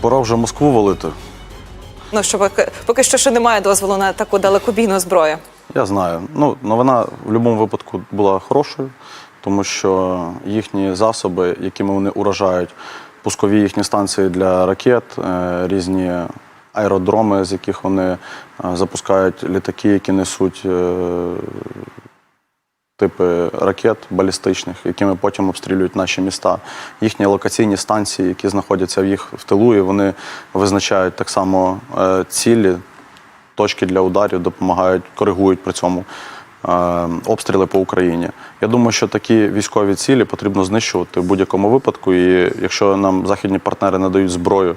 Пора вже Москву валити. Ну що поки, поки що ще немає дозволу на таку далекобійну зброю. Я знаю. Ну, новина в будь-якому випадку була хорошою, тому що їхні засоби, якими вони уражають, пускові їхні станції для ракет, е, різні аеродроми, з яких вони е, запускають літаки, які несуть е, типи ракет балістичних, якими потім обстрілюють наші міста. Їхні локаційні станції, які знаходяться в їх в тилу, і вони визначають так само е, цілі, точки для ударів, допомагають, коригують при цьому е, обстріли по Україні. Я думаю, що такі військові цілі потрібно знищувати в будь-якому випадку. І якщо нам західні партнери надають зброю,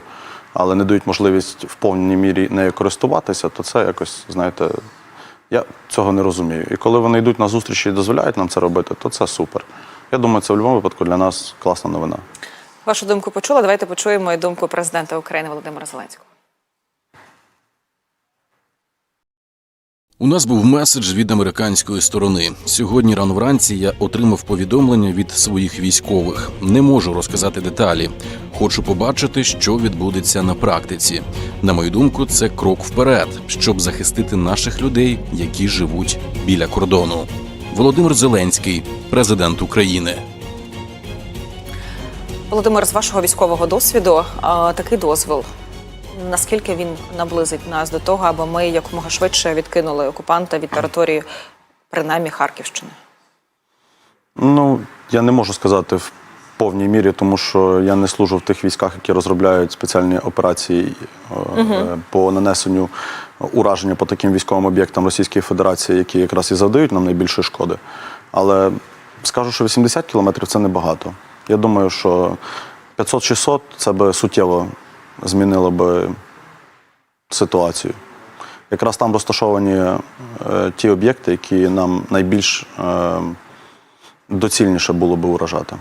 але не дають можливість в повній мірі нею користуватися, то це якось, знаєте, я цього не розумію. І коли вони йдуть на зустрічі і дозволяють нам це робити, то це супер. Я думаю, це в будь-якому випадку для нас класна новина. Вашу думку почула. Давайте почуємо і думку президента України Володимира Зеленського. У нас був меседж від американської сторони. Сьогодні рано вранці я отримав повідомлення від своїх військових. Не можу розказати деталі. Хочу побачити, що відбудеться на практиці. На мою думку, це крок вперед, щоб захистити наших людей, які живуть біля кордону. Володимир Зеленський, президент України. Володимир, з вашого військового досвіду такий дозвіл. Наскільки він наблизить нас до того, аби ми якомога швидше відкинули окупанта від території, принаймні Харківщини? Ну, я не можу сказати в повній мірі, тому що я не служу в тих військах, які розробляють спеціальні операції е, по нанесенню ураження по таким військовим об'єктам Російської Федерації, які якраз і завдають нам найбільше шкоди. Але скажу, що 80 кілометрів це небагато. Я думаю, що 500-600 це би суттєво змінило би ситуацію. Якраз там розташовані е, ті об'єкти, які нам найбільш е, доцільніше було би уражати.